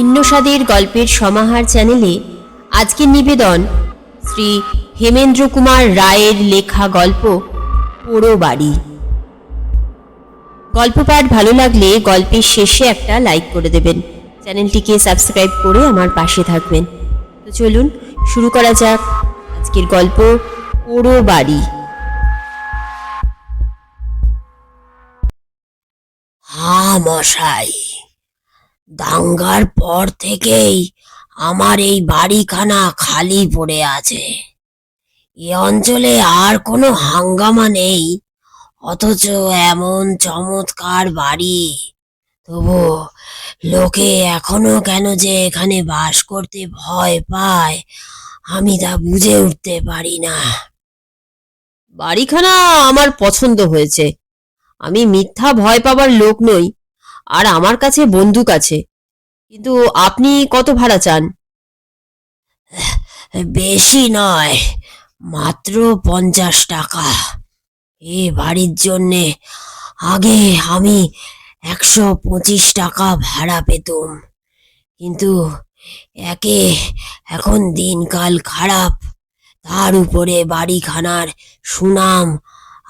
ভিন্ন স্বাদের গল্পের সমাহার চ্যানেলে আজকের নিবেদন শ্রী হেমেন্দ্র কুমার রায়ের লেখা গল্প পোড়ো বাড়ি গল্প পাঠ ভালো লাগলে গল্পের শেষে একটা লাইক করে দেবেন। চ্যানেলটিকে সাবস্ক্রাইব করে আমার পাশে থাকবেন। তো চলুন, শুরু করা যাক আজকের গল্প পোড়ো বাড়ি হা মশাই। দাঙ্গার পর থেকেই আমার এই বাড়িখানা খালি পড়ে আছে। এ অঞ্চলে আর কোনো হাঙ্গামা নেই, অথচ এমন চমৎকার বাড়ি। তবু লোকে এখনও কেন যে এখানে বাস করতে ভয় পায়, আমি তা বুঝে উঠতে পারি না। বাড়িখানা আমার পছন্দ হয়েছে। আমি মিথ্যা ভয় পাবার লোক নই আর আমার কাছে বন্দুক আছে। কিন্তু আপনি কত ভাড়া চান? বেশি নয়, মাত্র পঞ্চাশ টাকা। এ বাড়ির জন্যে আগে আমি একশো পঁচিশ টাকা ভাড়া পেতুম। কিন্তু একে এখন দিনকাল খারাপ, তার উপরে বাড়িখানার সুনাম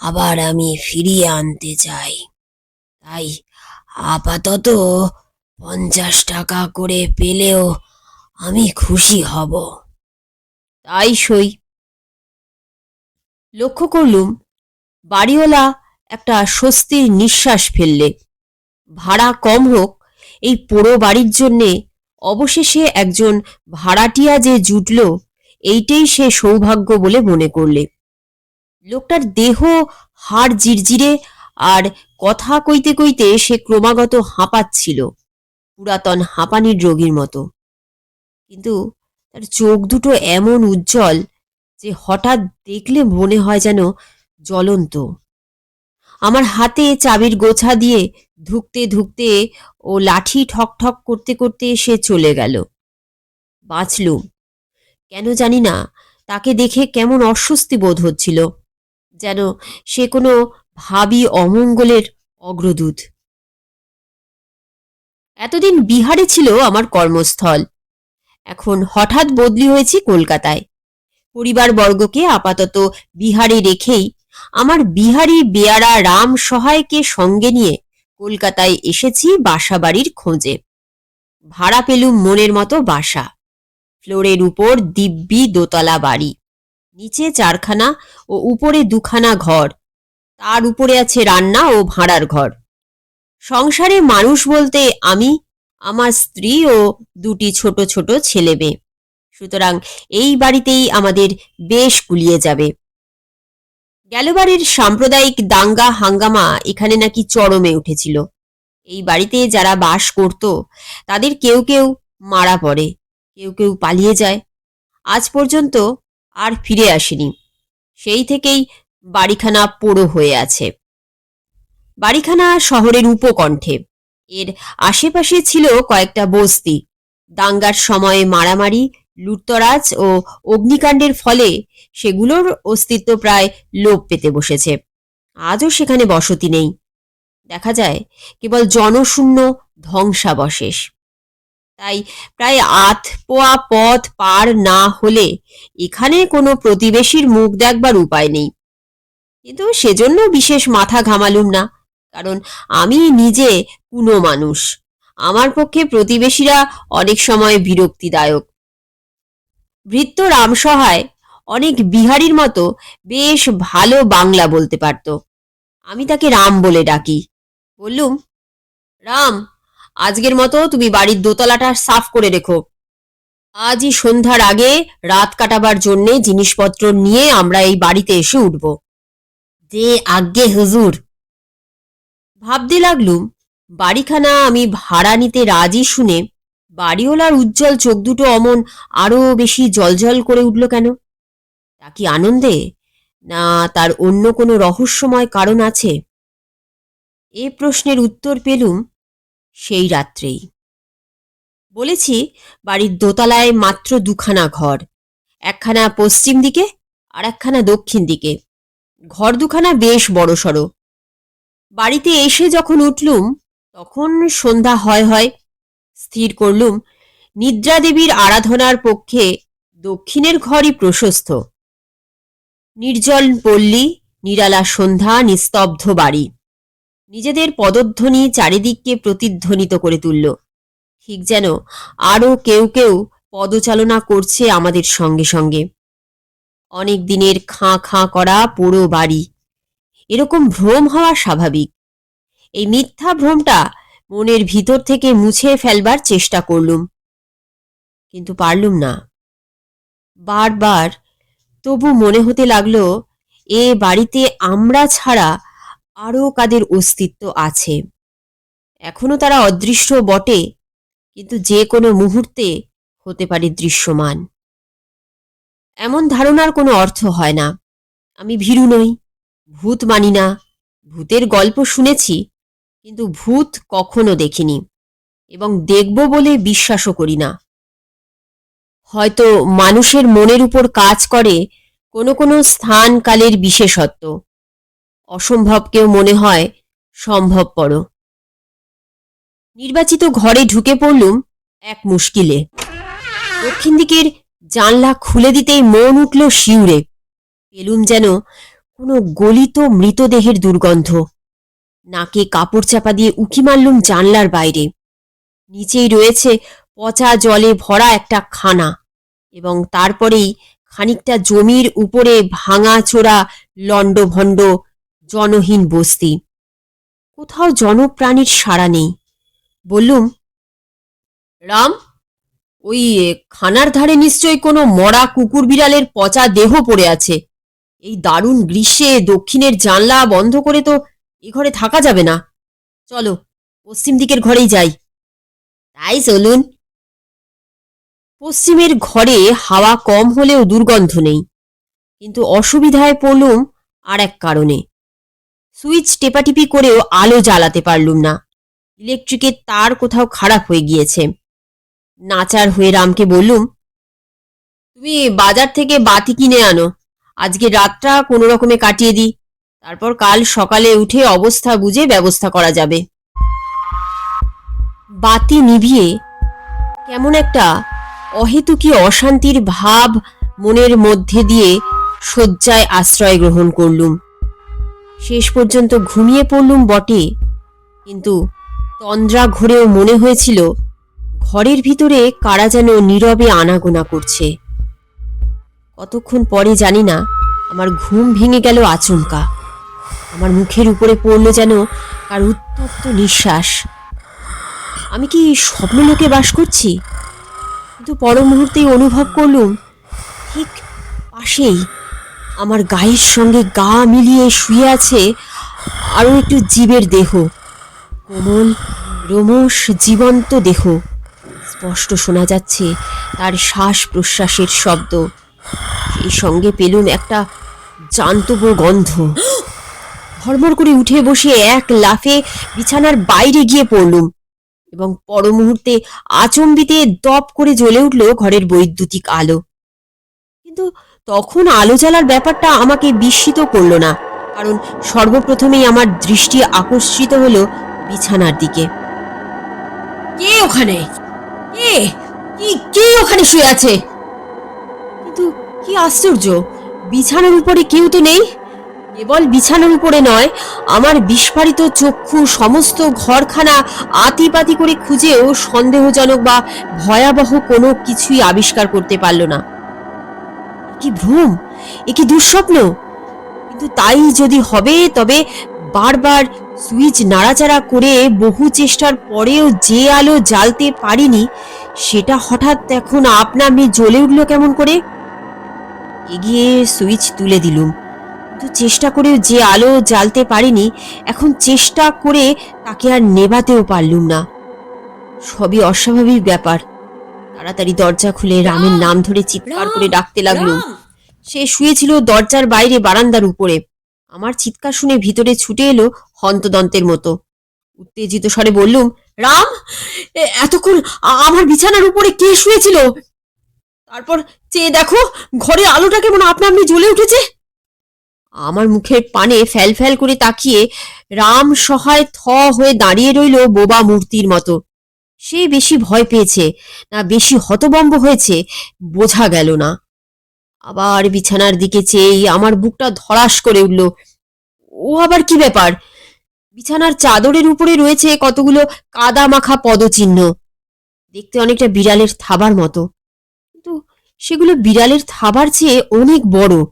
আবার আমি ফিরিয়ে আনতে চাই। তাই আপাতত পঞ্চাশ টাকা করে পেলেও আমি খুশি হব। তাই সই। লক্ষ্য করলুম, বাড়িওয়ালা একটা স্বস্তির নিঃশ্বাস ফেললে। ভাড়া কম হোক, এই পোড়ো বাড়ির জন্যে অবশেষে একজন ভাড়াটিয়া যে জুটল, এইটাই সে সৌভাগ্য বলে মনে করলে। লোকটার দেহ হাড় জিরজিরে আর কথা কইতে কইতে সে ক্রমাগত হাঁপাচ্ছিল, পুরাতন হাঁপানির রোগীর মতো। কিন্তু তার চোখ দুটো এমন উজ্জ্বল যে হঠাৎ দেখলে মনে হয় যেন জ্বলন্ত। আমার হাতে চাবির গোছা দিয়ে ধুকতে ধুকতে ও লাঠি ঠক ঠক করতে করতে সে চলে গেল। বাঁচলুম। কেন জানি না, তাকে দেখে কেমন অস্বস্তি বোধ হচ্ছিল, যেন সে কোনো ভাবি অমঙ্গলের অগ্রদূত। এতদিন বিহারে ছিল আমার কর্মস্থল। এখন হঠাৎ বদলি হয়েছি কলকাতায়। পরিবারবর্গকে আপাতত বিহারে রেখেই আমার বিহারি বেয়ারা রাম সহায়কে সঙ্গে নিয়ে কলকাতায় এসেছি বাসা বাড়ির খোঁজে। ভাড়া পেলুম মনের মতো বাসা। ফ্লোরের উপর দিব্যি দোতলা বাড়ি। নিচে চারখানা ও উপরে দুখানা ঘর। তার উপরে আছে রান্না ও ভাড়ার ঘর। সংসারে মানুষ বলতে আমি, আমার স্ত্রী ও দুটি ছোট ছোট ছেলে মেয়ে। সুতরাং এই বাড়িতেই আমাদের বেশ কুলিয়ে যাবে। গেলবারের সাম্প্রদায়িক দাঙ্গা হাঙ্গামা এখানে নাকি চরমে উঠেছিল। এই বাড়িতে যারা বাস করত, তাদের কেউ কেউ মারা পড়ে, কেউ কেউ পালিয়ে যায়। আজ পর্যন্ত আর ফিরে আসেনি। সেই থেকেই বাড়িখানা পোড়ো হয়ে আছে। বাড়িখানা শহরের উপকণ্ঠে। এর আশেপাশে ছিল কয়েকটা বস্তি। দাঙ্গার সময়ে মারামারি, লুটতরাজ ও অগ্নিকাণ্ডের ফলে সেগুলোর অস্তিত্ব প্রায় লোপ পেতে বসেছে। আজও সেখানে বসতি নেই। দেখা যায়, কেবল জনশূন্য ধ্বংসাবশেষ। তাই প্রায় আধ পোয়া পথ পার না হলে এখানে কোনো প্রতিবেশীর মুখ দেখবার উপায় নেই। কিন্তু সেজন্য বিশেষ মাথা ঘামালুম না, কারণ আমি নিজে কুনো মানুষ। আমার পক্ষে প্রতিবেশীরা অনেক সময় বিরক্তিদায়ক। ভৃত্য রামসহায় অনেক বিহারীর মতো বেশ ভালো বাংলা বলতে পারত। আমি তাকে রাম বলে ডাকি। বললুম, রাম, আজকের মতো তুমি বাড়ির দোতলাটা সাফ করে রেখো। আজই সন্ধ্যার আগে রাত কাটাবার জন্যে জিনিসপত্র নিয়ে আমরা এই বাড়িতে এসে উঠব। যে আজ্ঞে হুজুর। ভাবতে লাগলুম, বাড়িখানা আমি ভাড়া নিতে রাজি শুনে বাড়িওয়ালার উজ্জ্বল চোখ দুটো অমন আরও বেশি জলজল করে উঠল কেন? তা কি আনন্দে, না তার অন্য কোনো রহস্যময় কারণ আছে? এ প্রশ্নের উত্তর পেলুম সেই রাত্রেই। বলেছি, বাড়ির দোতলায় মাত্র দুখানা ঘর, একখানা পশ্চিম দিকে আর একখানা দক্ষিণ দিকে। ঘর দুখানা বেশ বড়সড় বাড়িতে এসে যখন উঠলুম, তখন সন্ধ্যা হয় হয় স্থির করলুম, নিদ্রা দেবীর আরাধনার পক্ষে দক্ষিণের ঘরই প্রশস্ত। নির্জল পল্লী, নিরালা সন্ধ্যা, নিস্তব্ধ বাড়ি। নিজেদের পদধ্বনি চারিদিককে প্রতিধ্বনিত করে তুলল। ঠিক যেন আরও কেউ কেউ পদচালনা করছে আমাদের সঙ্গে সঙ্গে। অনেক দিনের খাঁ খাঁ করা পোড়ো বাড়ি। এরকম ভ্রম হওয়া স্বাভাবিক। এই মিথ্যা ভ্রমটা মনের ভিতর থেকে মুছে ফেলবার চেষ্টা করলুম। কিন্তু পারলুম না। বারবার তবু মনে হতে লাগল, এ বাড়িতে আমরা ছাড়া আরও কাদের অস্তিত্ব আছে। এখনও তারা অদৃশ্য বটে, কিন্তু যে কোনো মুহূর্তে হতে পারে দৃশ্যমান। এমন ধারণার কোনো অর্থ হয় না। আমি ভীরু নই, ভূত মানি না। ভূতের গল্প শুনেছি, কিন্তু ভূত কখনো দেখিনি এবং দেখব বলে বিশ্বাসও করি না। হয়তো মানুষের মনের উপর কাজ করে কোনো কোনো স্থান কালের বিশেষত্ব অসম্ভবকেও মনে হয় সম্ভবপর নির্বাচিত ঘরে ঢুকে পড়লুম এক মুশকিলে। দক্ষিণ দিকের জানলা খুলে দিতেই মন উঠল শিউরে। পেলুম যেন কোনো গলিত মৃতদেহের দুর্গন্ধ। নাকে কাপড় চাপা দিয়ে উকি মারলুম জানলার বাইরে। নিচেই রয়েছে পচা জলে ভরা একটা খানা এবং তারপরেই খানিকটা জমির উপরে ভাঙা চোরা লণ্ডভণ্ড জনহীন বস্তি। কোথাও জনপ্রাণীর সাড়া নেই। বললুম, রাম ওই খানার ধারে নিশ্চয়ই কোনো মরা কুকুর বিড়ালের পচা দেহ পড়ে আছে। এই দারুণ গ্রীষ্মে দক্ষিণের জানলা বন্ধ করে তো এ ঘরে থাকা যাবে না। চলো, পশ্চিম দিকের ঘরেই যাই। তাই চলুন। পশ্চিমের ঘরে হাওয়া কম হলেও দুর্গন্ধ নেই। কিন্তু অসুবিধায় পড়লুম আর এক কারণে। সুইচ টেপাটিপি করেও আলো জ্বালাতে পারলুম না। ইলেকট্রিকের তার কোথাও খারাপ হয়ে গিয়েছে। নাচার হয়ে রামকে বললুম, তুমি বাজার থেকে বাতি কিনে আনো। আজকে রাতটা কোনো রকমে কাটিয়ে দিই। তারপর কাল সকালে উঠে অবস্থা বুঝে ব্যবস্থা করা যাবে বাতি নিভিয়ে কেমন একটা অহেতুকি অশান্তির ভাব মনের মধ্যে দিয়ে শয্যায় আশ্রয় গ্রহণ করলুম। শেষ পর্যন্ত ঘুমিয়ে পড়লুম বটে, কিন্তু তন্দ্রা ঘুরেও মনে হয়েছিল ঘরের ভিতরে কারা যেন নীরবে আনাগোনা করছে। কতক্ষণ পরে জানি না, আমার ঘুম ভেঙে গেল আচমকা। আমার মুখের উপরে পড়ল যেন কার উত্তপ্ত নিঃশ্বাস। আমি কি স্বপ্নলোকে বাস করছি? কিন্তু পর মুহূর্তেই অনুভব করলুম, ঠিক পাশেই আমার গায়ের সঙ্গে গা মিলিয়ে শুয়ে আছে আরও একটু জীবের দেহ। কোমল রোমস জীবন্ত দেহ। স্পষ্ট শোনা যাচ্ছে তার শ্বাস প্রশ্বাসের শব্দ। সেই সঙ্গে পেলুম একটা জান্তব গন্ধ। ভরভর করে উঠে বসে এক লাফে বিছানার বাইরে গিয়ে পড়লুম এবং পর মুহূর্তে আচম্বিতে দপ করে জ্বলে উঠল ঘরের বৈদ্যুতিক আলো। কিন্তু তখন আলো জ্বালার ব্যাপারটা আমাকে বিস্মিত করল না, কারণ সর্বপ্রথমেই আমার দৃষ্টি আকর্ষিত হলো বিছানার দিকে। কে ওখানে? কে কি, কে ওখানে শুয়ে আছে? কিন্তু কি আশ্চর্য, বিছানার উপরে কেউ তো নেই। কেবল বিছানার উপরে নয়, আমার বিস্ফারিত চক্ষু সমস্ত ঘরখানা আতিপাতি করে খুঁজেও সন্দেহজনক বা ভয়াবহ কোনো কিছুই আবিষ্কার করতে পারল না। কি ভ্রম, এ কি দুঃস্বপ্ন? কিন্তু তাই যদি হবে, তবে বারবার সুইচ নাড়াচাড়া করে বহু চেষ্টার পরেও যে আলো জ্বালতে পারিনি সেটা হঠাৎ এখন আপনা আপনি জ্বলে উঠল কেমন করে? এগিয়ে সুইচ তুলে দিলুম। কিন্তু চেষ্টা করেও যে আলো জ্বালতে পারিনি এখন চেষ্টা করে তাকে আর নেভাতেও পারলুম না। সবই অস্বাভাবিক ব্যাপার। তাড়াতাড়ি দরজা খুলে রামের নাম ধরে চিৎকার করে ডাকতে লাগলুম। সে শুয়েছিল দরজার বাইরে বারান্দার উপরে। আমার চিৎকার শুনে ভিতরে ছুটে এলো হন্তদন্তের মতো। উত্তেজিত স্বরে বললুম, রাম এতক্ষণ আমার বিছানার উপরে কে শুয়েছিল? তারপর চেয়ে দেখো ঘরে আলোটা কেমন আপনা আপনি জ্বলে উঠেছে? আমার মুখের পানে ফ্যাল ফ্যাল করে তাকিয়ে রাম সহায় থ হয়ে দাঁড়িয়ে রইল বোবা মূর্তির মতো। সে বেশি ভয় পেয়েছে, না বেশি হতবম্ব হয়েছে, বোঝা গেল না। আবার বিছানার দিকে চেয়েই আমার বুকটা ধরাস করে উঠল। ও আবার কি ব্যাপার? বিছানার চাদরের উপরে রয়েছে কতগুলো কাদা মাখা পদচিহ্ন। দেখতে অনেকটা বিড়ালের থাবার মতো। কিন্তু সেগুলো বিড়ালের থাবার চেয়ে অনেক বড়।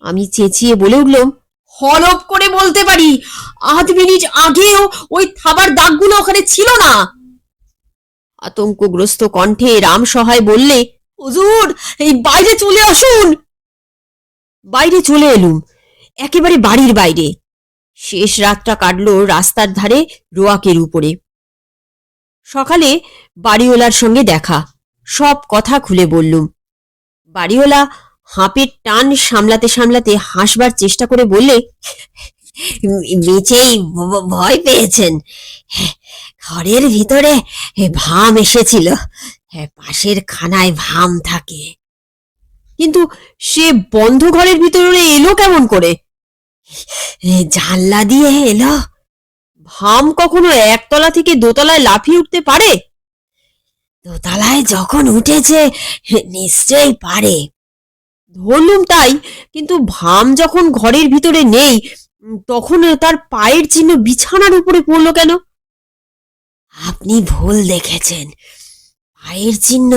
আমি চেঁচিয়ে বলে উঠলাম, হলপ করে বলতে পারি, আধ মিনিট আগেও ওই থাবার দাগগুলো ওখানে ছিল না? আতঙ্কগ্রস্ত কণ্ঠে রাম সহায় বললে হুজুর, এই বাইরে চলে আসুন। বাইরে চলে এলুম। একেবারে বাড়ির বাইরে। শেষ রাতটা কাটলো রাস্তার ধারে রোয়াকের উপরে। সকালে বাড়িওয়ালার সঙ্গে দেখা। সব কথা খুলে বললুম। বাড়িওয়ালা হাঁপের টান সামলাতে সামলাতে হাসবার চেষ্টা করে বললে নিচেই ভ- ভয় পেয়েছেন। ঘরের ভিতরে ভাম এসেছিল। হ্যাঁ, পাশের খানায় ভাম থাকে। কিন্তু সে বন্ধ ঘরের ভিতরে এলো কেমন করে? জানলা দিয়ে এলো? ভাম কখনো একতলা থেকে দোতলায় লাফিয়ে উঠতে পারে? দোতলায় যখন উঠেছে নিশ্চয়ই পারে। ধরলুম তাই কিন্তু ভাম যখন ঘরের ভিতরে নেই তখন তার পায়ের চিহ্ন বিছানার উপরে পড়ল কেন? আপনি ভুল দেখেছেন। পায়ের চিহ্ন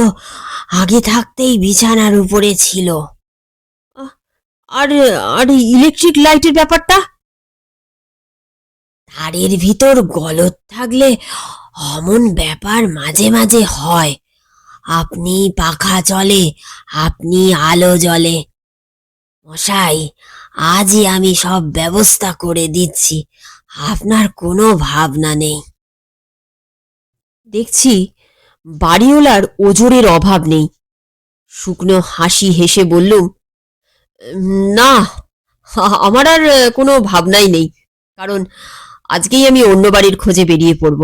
আগে থাকতেই বিছানার উপরে ছিল। আর আর ইলেকট্রিক লাইটের ব্যাপারটা? তারের ভিতর গলত থাকলে অমন ব্যাপার মাঝে মাঝে হয়। আপনি পাখা চলে আপনি আলো জ্বলে। মশাই আজই আমি সব ব্যবস্থা করে দিচ্ছি। আপনার কোনো ভাবনা নেই। দেখছি বাড়িওয়ালার ওজোরের অভাব নেই। শুকনো হাসি হেসে বললুম না, আমার আর কোনো ভাবনাই নেই, কারণ আজকেই আমি অন্য বাড়ির খোঁজে বেরিয়ে পড়ব।